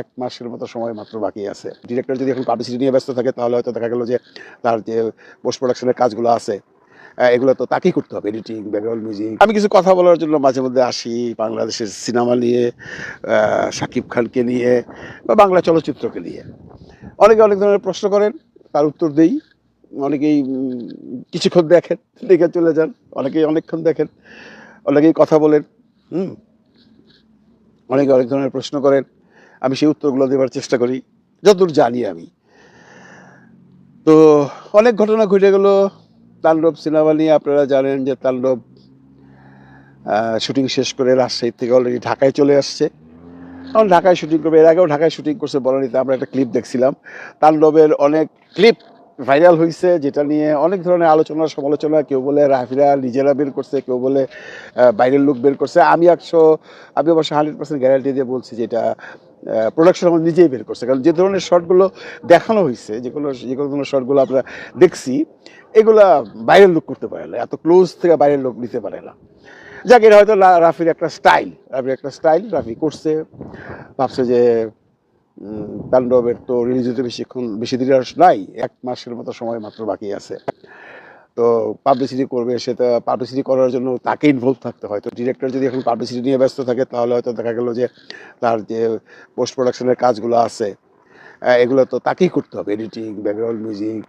এক মাসের মতো সময় মাত্র বাকি আছে। ডিরেক্টর যদি এখন পাবলিসিটি নিয়ে ব্যস্ত থাকে, তাহলে হয়তো দেখা গেল যে তার যে পোস্ট প্রোডাকশনের কাজগুলো আছে এগুলো তো তাকেই করতে হবে এডিটিং ব্যাকগ্রাউন্ড মিউজিক আমি কিছু কথা বলার জন্য মাঝে মধ্যে আসি বাংলাদেশের সিনেমা নিয়ে শাকিব খানকে নিয়ে বা বাংলা চলচ্চিত্রকে নিয়ে। অনেকে অনেক ধরনের প্রশ্ন করেন, তার উত্তর দেই। অনেকেই কিছুক্ষণ দেখেন, দেখে চলে যান। অনেকেই অনেকক্ষণ দেখেন, অনেকেই কথা বলেন, হুম। অনেকে অনেক ধরনের প্রশ্ন করেন। আমি সেই উত্তরগুলো দেওয়ার চেষ্টা করি, যতদূর জানি আমি। তো অনেক ঘটনা ঘটে গেল। তাণ্ডব সিনেমা নিয়ে আপনারা জানেন যে তাণ্ডব শুটিং শেষ করে রাজশাহী থেকে অলরেডি ঢাকায় চলে আসছে। এখন ঢাকায় শুটিং করবে, এর আগেও ঢাকায় শুটিং করছে বলানিতে আমরা একটা ক্লিপ দেখছিলাম। তাণ্ডবের অনেক ক্লিপ ভাইরাল হয়েছে যেটা নিয়ে অনেক ধরনের আলোচনা, সমালোচনা, কেউ বলে রাফিরা নিজেরা বের করছে, কেউ বলে বাইরের লোক বের করছে। আমি একশো, আমি অবশ্য হান্ড্রেড পার্সেন্ট গ্যারান্টি দিয়ে বলছি যেটা প্রোডাকশন আমার নিজেই বের করছে। কারণ যে ধরনের শর্টগুলো দেখানো হয়েছে যে কোনো যে কোনো ধরনের শর্টগুলো আমরা দেখছি, এগুলা বাইরের লোক করতে পারে না। এত ক্লোজ থেকে বাইরের লোক নিতে পারে না। যাকে হয়তো রাফির একটা স্টাইল রাফির একটা স্টাইল রাফি করছে। ভাবছে যে তাণ্ডবের তো রিলিজ হতে বেশিক্ষণ বেশি দিন আর নাই, এক মাসের মতো সময় মাত্র বাকি আছে। তো পাবলিসিটি করবে সেটা পাবলিসিটি করার জন্য তাকে ইনভলভ থাকতে হয়। তো ডিরেক্টর যদি এখন পাবলিসিটি নিয়ে ব্যস্ত থাকে, তাহলে হয়তো দেখা গেল যে তার যে পোস্ট প্রোডাকশনের কাজগুলো আছে এগুলো তো তাকেই করতে হবে। এডিটিং ব্যাকগ্রাউন্ড মিউজিক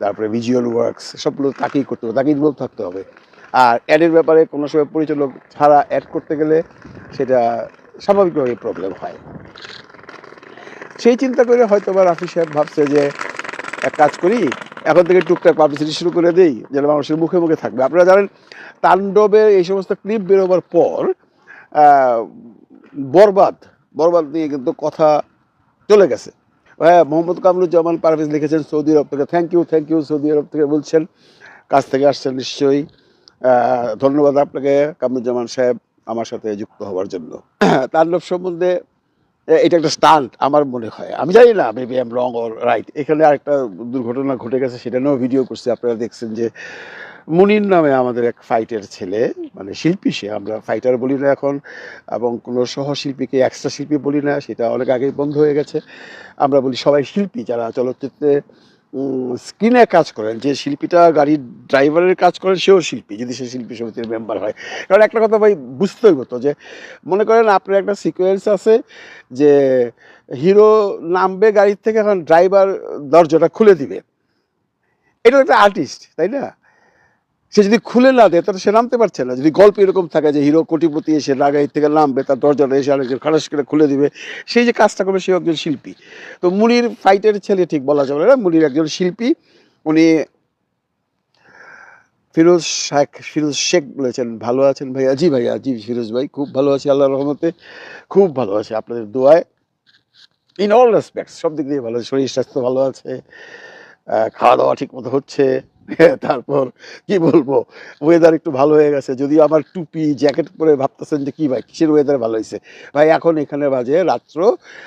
তারপরে ভিজুয়াল ওয়ার্কস সবগুলো তাকেই করতে হবে, তাকে ইনভলভ থাকতে হবে। আর অ্যাডের ব্যাপারে কোনো সময় পরিচালক ছাড়া অ্যাড করতে গেলে সেটা স্বাভাবিকভাবে প্রবলেম হয়। সেই চিন্তা করে হয়তো বা রাফি সাহেব ভাবছে যে, এক কাজ করি, এখন থেকে টুকটাক পাবলিসিটি শুরু করে দেই, যেন মানুষের মুখে মুখে থাকবে। আপনারা জানেন, তাণ্ডবের এই সমস্ত ক্লিপ বেরোবার পর বরবাদ বরবাদ নিয়ে কিন্তু কথা চলে গেছে। হ্যাঁ মোহাম্মদ কামরুজ্জামান পারভেজ লিখেছেন, সৌদি আরব থেকে thank you thank you Saudi Arab থেকে বলছেন, কাছ থেকে আসছেন নিশ্চয়ই। ধন্যবাদ আপনাকে, কামরুজ্জামান সাহেব, আমার সাথে যুক্ত হওয়ার জন্য। তাণ্ডব সম্বন্ধে এটা একটা স্টান্ট আমার মনে হয়। আমি জানি না maybe am wrong or right এখানে আরেকটা দুর্ঘটনা ঘটে গেছে, সেটা নিয়েও ভিডিও করছে। আপনারা দেখছেন যে মুনির নামে আমাদের এক ফাইটার ছেলে মানে শিল্পী সে, আমরা ফাইটার বলি না এখন, এবং কোনো সহশিল্পীকে এক্সট্রা শিল্পী বলি না, সেটা অনেক আগেই বন্ধ হয়ে গেছে। আমরা বলি সবাই শিল্পী, যারা চলচ্চিত্রে স্ক্রিনে কাজ করেন, যে শিল্পীটা গাড়ির ড্রাইভারের কাজ করেন, সেও শিল্পী, যদি সে শিল্পী সমিতির মেম্বার হয়। কারণ একটা কথা ভাই, বুঝতেই হতো যে, মনে করেন আপনার একটা সিকোয়েন্স আছে যে হিরো নামবে গাড়ির থেকে, এখন ড্রাইভার দরজাটা খুলে দিবে। এটা একটা আর্টিস্ট তাই না? সে যদি খুলে না দেয়, তাহলে সে নামতে পারছে না। যদি গল্প এরকম থাকে যে হিরো, কোটিপতি এসে গাড়ি থেকে নামবে, তার দরজাটা এসে আরেকজন খালাস করে খুলে দিবে, সেই যে কাজটা করবে সে একজন শিল্পী। তো মুনির ফাইটের ছেলে ঠিক বলা যাবে না, মুনির একজন শিল্পী। উনি ফিরোজ শেখ ফিরোজ শেখ বলেছেন, ভালো আছেন ভাইয়া? জি ভাইয়া, জি ফিরোজ ভাই, খুব ভালো আছি আল্লাহর রহমতে, খুব ভালো আছে আপনাদের দোয়ায়। ইন অল রেসপেক্টস সব দিক দিয়ে ভালো, শরীর স্বাস্থ্য ভালো আছে খাওয়া দাওয়া ঠিক মতো হচ্ছে। তারপর কি বলব? ওয়েদার একটু ভালো হয়ে গেছে। যদি আমার টুপি জ্যাকেট পরে ভাবতেছেন যে কি ভাই, কিসের ওয়েদার ভালো হয়েছে? ভাই, এখন এখানে বাজে রাত্র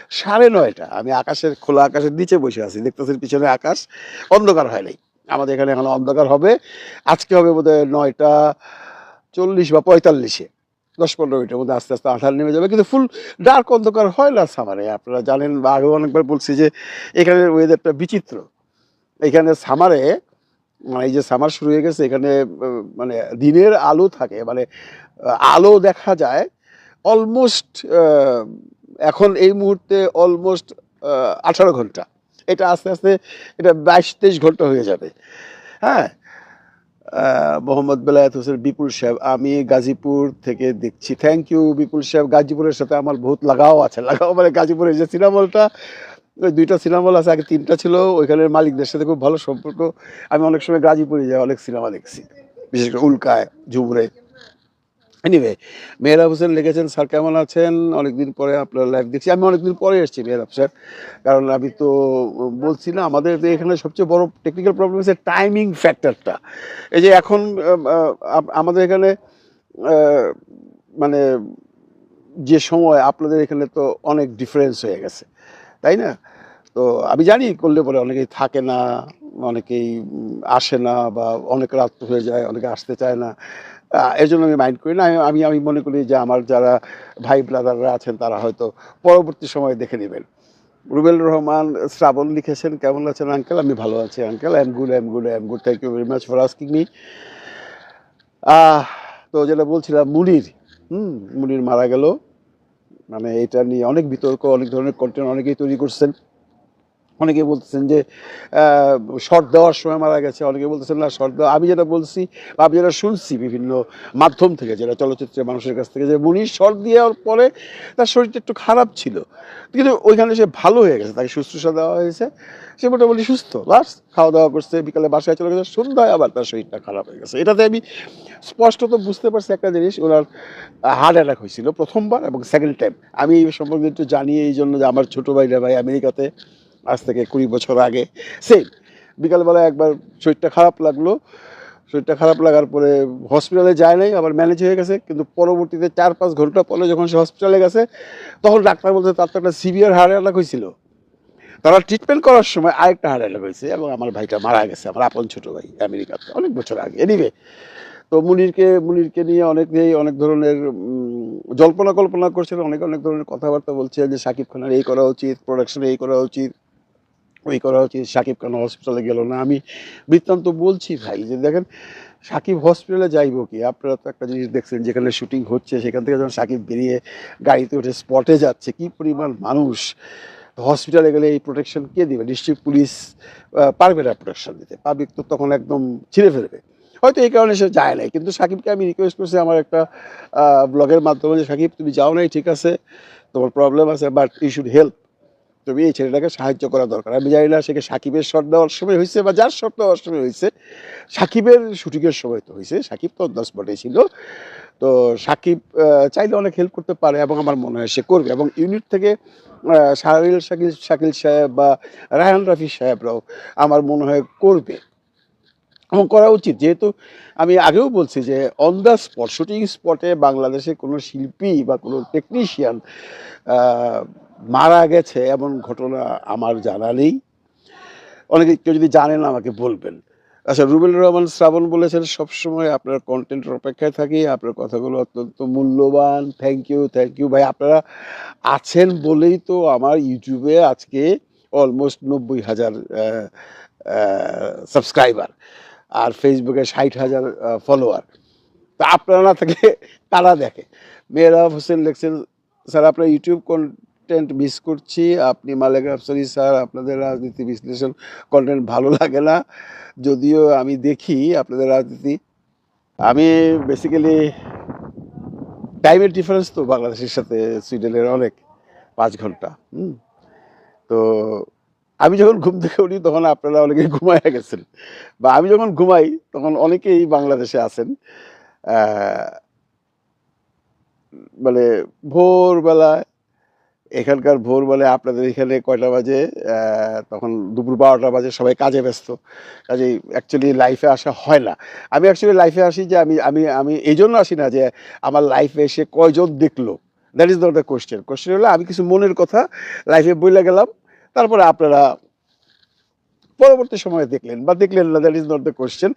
সাড়ে নয়টা। আমি আকাশের খোলা আকাশের নিচে বসে আছি। দেখতেছেন পিছনে আকাশ। অন্ধকার হয় নাই। আমাদের এখানে এখন অন্ধকার হবে। আজকে হবে বোধহয় নয়টা চল্লিশ বা পঁয়তাল্লিশে। দশ পনেরো মিনিটের মধ্যে আস্তে আস্তে আঠার নেমে যাবে। কিন্তু ফুল ডার্ক অন্ধকার হয় না সামারে আপনারা জানেন বা আগেও অনেকবার বলছি যে এখানের ওয়েদারটা বিচিত্র। এখানে সামারে এই যে সামার শুরু হয়ে গেছে, এখানে মানে দিনের আলো থাকে মানে আলো দেখা যায় অলমোস্ট এখন এই মুহূর্তে অলমোস্ট আঠারো ঘণ্টা। এটা আস্তে আস্তে, এটা বাইশ তেইশ ঘণ্টা হয়ে যাবে। হ্যাঁ? মোহাম্মদ বেলায়েত হোসেন, বিপুল সাহেব, আমি গাজীপুর থেকে দেখছি। থ্যাংক ইউ বিপুল সাহেব। গাজীপুরের সাথে আমার বহুত লাগাও আছে। লাগাও মানে গাজীপুরের যে সিনেমা ওই দুইটা সিনেমা হল আছে, আগে তিনটা ছিল, ওইখানের মালিকদের সাথে খুব ভালো সম্পর্ক। আমি অনেক সময় গাজীপুরে যাই, অনেক সিনেমা দেখছি, বিশেষ করে উল্কায়, ঝুমরে। এনিওয়ে মেহরাব হোসেন লিখেছেন, স্যার কেমন আছেন? অনেকদিন পরে আপনার লাইভ দেখছি। আমি অনেকদিন পরে এসেছি মেহরাব স্যার, কারণ আমি তো বলছি না, আমাদের এখানে সবচেয়ে বড় টেকনিক্যাল প্রবলেম হচ্ছে টাইমিং ফ্যাক্টরটা এই যে এখন আমাদের এখানে মানে যে সময় আপনাদের এখানে তো অনেক ডিফারেন্স হয়ে গেছে। তাই না? তো আমি জানি করলে পরে অনেকেই থাকে না, অনেকেই আসে না বা অনেক রাত হয়ে যায়, অনেকে আসতে চায় না। এর জন্য আমি মাইন্ড করি না। আমি- আমি আমি মনে করি যে আমার যারা ভাই ব্রাদাররা আছেন তারা হয়তো পরবর্তী সময়ে দেখে নেবেন। রুবেল রহমান শ্রাবণ লিখেছেন, কেমন আছেন আঙ্কেল আমি ভালো আছি uncle I am good I am good I am good thank you very much for asking me তো যেটা বলছিলাম, মুনির। হুম, মুনির মারা গেল। মানে এটা নিয়ে অনেক বিতর্ক অনেক ধরনের কন্টেন্ট অনেকেই তৈরি করছেন। অনেকে বলতেছেন যে শর্ট দেওয়ার সময় মারা গেছে, অনেকে বলতেছেন, না, শর্ট দেওয়া আমি যেটা বলছি বা আমি যেটা শুনছি বিভিন্ন মাধ্যম থেকে, যেটা চলচ্চিত্রের মানুষের কাছ থেকে, যে মুনির শর্ট দেওয়ার পরে তার শরীরটা একটু খারাপ ছিল। কিন্তু ওইখানে সে ভালো হয়ে গেছে, তাকে শুশ্রূষা দেওয়া হয়েছে। সে মোটামুটি সুস্থ, বাস খাওয়া দাওয়া করছে, বিকালে বাসায় চলে গেছে, সন্ধ্যায় আবার তার শরীরটা খারাপ হয়ে গেছে। এটাতে আমি স্পষ্টত বুঝতে পারছি একটা জিনিস, ওনার হার্ট অ্যাটাক হয়েছিল প্রথমবার এবং সেকেন্ড টাইম আমি এই সম্পর্কে একটু জানি এই জন্য যে আমার ছোটো ভাইরা ভাই আমেরিকাতে আজ থেকে কুড়ি বছর আগে সেম বিকালবেলা একবার শরীরটা খারাপ লাগল। শরীরটা খারাপ লাগার পরে হসপিটালে যায় নাই, আবার ম্যানেজ হয়ে গেছে। কিন্তু পরবর্তীতে চার পাঁচ ঘণ্টা পরে যখন সে হসপিটালে গেছে, তখন ডাক্তার বলছে, তার তো একটা সিভিয়ার হার্ট অ্যাটাক হয়েছিল। তারা ট্রিটমেন্ট করার সময় আরেকটা হার্ট অ্যাটাক হয়েছে এবং আমার ভাইটা মারা গেছে, আমার আপন ছোটো ভাই আমেরিকাতে, অনেক বছর আগে। এনিবে তো মুনিরকে মুনিরকে নিয়ে অনেকেই অনেক ধরনের জল্পনা কল্পনা করছেন অনেক অনেক ধরনের কথাবার্তা বলছে যে শাকিব খানের এই করা উচিত প্রোডাকশনে এই করা উচিত। ওই করা উচিত সাকিব খান হসপিটালে গেল না। আমি বৃত্তান্ত বলছি, ভাই, যে দেখেন, সাকিব হসপিটালে যাইব কি? আপনারা তো একটা জিনিস দেখছেন, যেখানে শুটিং হচ্ছে, সেখান থেকে যখন সাকিব বেরিয়ে গাড়িতে উঠে স্পটে যাচ্ছে, কি পরিমাণ মানুষ। হসপিটালে গেলে এই প্রোটেকশন কে দেবে? ডিস্ট্রিক্ট পুলিশ পারবে না প্রোটেকশন দিতে। পাবলিক তো তখন একদম ছিঁড়ে ফেলবে। হয়তো এই কারণে সে যায় নাই, কিন্তু সাকিবকে আমি রিকোয়েস্ট করছি আমার একটা ব্লগের মাধ্যমে যে, সাকিব, তুমি যাও নাই, ঠিক আছে? তোমার প্রবলেম আছে বাট ইউ শুড হেল্প তুমি এই ছেলেটাকে সাহায্য করা দরকার। আমি জানি না সেকে সাকিবের শট দেওয়ার সময় হয়েছে বা যার শট দেওয়ার সময় হয়েছে। সাকিবের শুটিংয়ের সময় তো হয়েছে। সাকিব তো দশ স্পটে ছিল। তো সাকিব চাইলে অনেক হেল্প করতে পারে এবং আমার মনে হয় সে করবে এবং ইউনিট থেকে শাহরিল শাকিল শাকিল সাহেব বা রায়হান রাফি সাহেবরাও আমার মনে হয় করবে। এবং করা উচিত। যেহেতু আমি আগেও বলছি যে অন দ্য স্পট শুটিং স্পটে বাংলাদেশে কোনো শিল্পী বা কোনো টেকনিশিয়ান মারা গেছে এমন ঘটনা আমার জানা নেই। অনেকে কেউ যদি জানেন আমাকে বলবেন। আচ্ছা রুবেল রহমান শ্রাবণ বলেছেন, সবসময় আপনার কন্টেন্টের অপেক্ষায় থাকি, আপনার কথাগুলো অত্যন্ত মূল্যবান। থ্যাংক ইউ থ্যাংক ইউ ভাই, আপনারা আছেন বলেই তো আমার ইউটিউবে আজকে অলমোস্ট নব্বই হাজার সাবস্ক্রাইবার আর ফেসবুকে ষাট হাজার ফলোয়ার তা আপনারা না থেকে তারা দেখে? মেয়েরা হোসেন লেখছেন, স্যার, আপনার ইউটিউব কন্টেন্ট মিস করছি। আপনি মালেক আফসারি স্যার, আপনাদের রাজনীতি বিশ্লেষণ কন্টেন্ট ভালো লাগে না। যদিও আমি দেখি আপনাদের রাজনীতি। আমি বেসিক্যালি টাইমের ডিফারেন্স তো বাংলাদেশের সাথে সুইডেনের অনেক, পাঁচ ঘণ্টা। হুম। তো আমি যখন ঘুম থেকে উঠি তখন আপনারা অনেকেই ঘুমায় গেছেন। বা আমি যখন ঘুমাই তখন অনেকেই বাংলাদেশে আছেন। মানে ভোরবেলায় এখানকার ভোরবেলায় আপনাদের এখানে কয়টা বাজে? তখন দুপুর বারোটা বাজে, সবাই কাজে ব্যস্ত। কাজেই অ্যাকচুয়ালি লাইফে আসা হয় না। আমি অ্যাকচুয়ালি লাইফে আসি যে আমি আমি আমি এই জন্য আসি না যে আমার লাইফে এসে কয়জন দেখল। That is not the question question হলো, আমি কিছু মনের কথা লাইফে বইলে গেলাম, তারপরে আপনারা পরবর্তী সময়ে দেখলেন বা দেখলেন না that is not the question